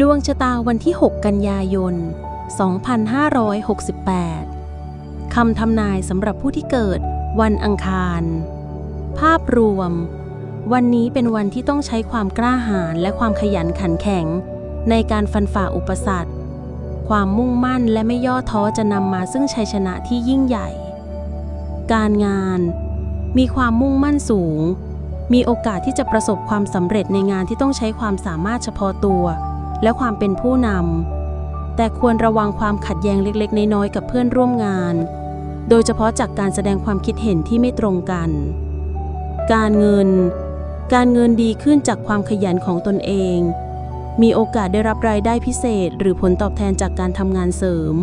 ดวงชะตาวันที่ 6 กันยายน 2568 คำทำนายสำหรับผู้ที่เกิดวันอังคาร ภาพรวม วันนี้เป็นวันที่ต้องใช้ความกล้าหาญและความขยันขันแข็ง ในการฟันฝ่าอุปสรรค ความมุ่งมั่นและไม่ย่อท้อจะนำมาซึ่งชัยชนะที่ยิ่งใหญ่ การงาน มีความมุ่งมั่นสูง มีโอกาสที่จะประสบความสำเร็จในงานที่ต้องใช้ความสามารถเฉพาะตัว และความเป็นผู้นำแต่ควรระวังความขัดแย้งเล็กๆ น้อยๆกับเพื่อนร่วมงาน โดยเฉพาะจากการแสดงความคิดเห็นที่ไม่ตรงกัน การเงิน การเงินดีขึ้นจากความขยันของตนเอง มีโอกาสได้รับรายได้พิเศษ หรือผลตอบแทนจากการทำงานเสริม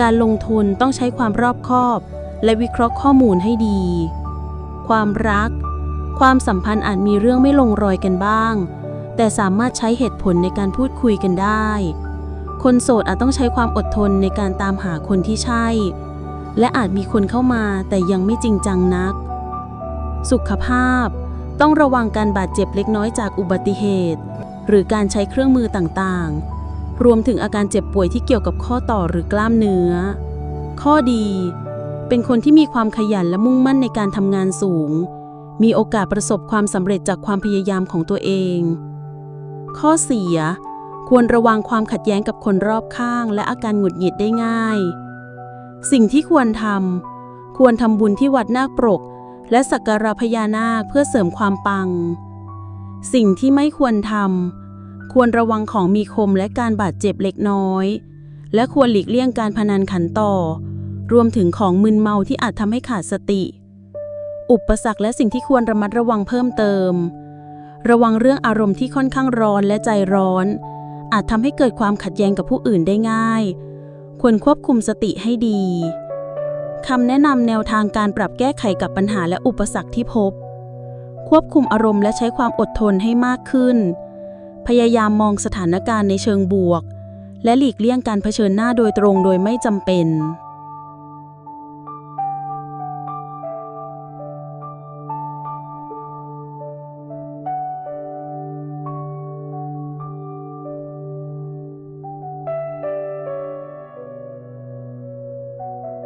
การลงทุนต้องใช้ความรอบคอบ และวิเคราะห์ข้อมูลให้ดี ความรัก ความสัมพันธ์อาจมีเรื่องไม่ลงรอยกันบ้าง แต่สามารถใช้เหตุผลในการพูดคุยกันได้ คนโสดอาจต้องใช้ความอดทนในการตามหาคนที่ใช่ และอาจมีคนเข้ามาแต่ยังไม่จริงจังนัก สุขภาพ ต้องระวังการบาดเจ็บเล็กน้อยจากอุบัติเหตุ หรือการใช้เครื่องมือต่างๆ รวมถึงอาการเจ็บป่วยที่เกี่ยวกับข้อต่อหรือกล้ามเนื้อ ข้อดี เป็นคนที่มีความขยันและมุ่งมั่นในการทำงานสูงมีโอกาสประสบความสำเร็จจากความพยายามของตัวเอง ข้อเสีย ควรระวังความขัดแย้งกับคนรอบข้าง และอาการหงุดหงิดได้ง่าย สิ่งที่ควรทำควรทำบุญที่วัดนาคปรก และสักการะพญานาคเพื่อเสริมความปัง สิ่งที่ไม่ควรทำควรระวังของมีคมและการบาดเจ็บเล็กน้อย และควรหลีกเลี่ยงการพนันขันต่อ รวมถึงของมึนเมาที่อาจทำให้ขาดสติ อุปสรรคและสิ่งที่ควรระมัดระวังเพิ่มเติม ระวังเรื่องอารมณ์ที่ค่อนข้างร้อนและใจร้อน อาจทำให้เกิดความขัดแย้งกับผู้อื่นได้ง่าย ควรควบคุมสติให้ดีคำแนะนำแนวทางการปรับแก้ไขกับปัญหาและอุปสรรคที่พบ ควบคุมอารมณ์และใช้ความอดทนให้มากขึ้น พยายามมองสถานการณ์ในเชิงบวก และหลีกเลี่ยงการเผชิญหน้าโดยตรงโดยไม่จำเป็น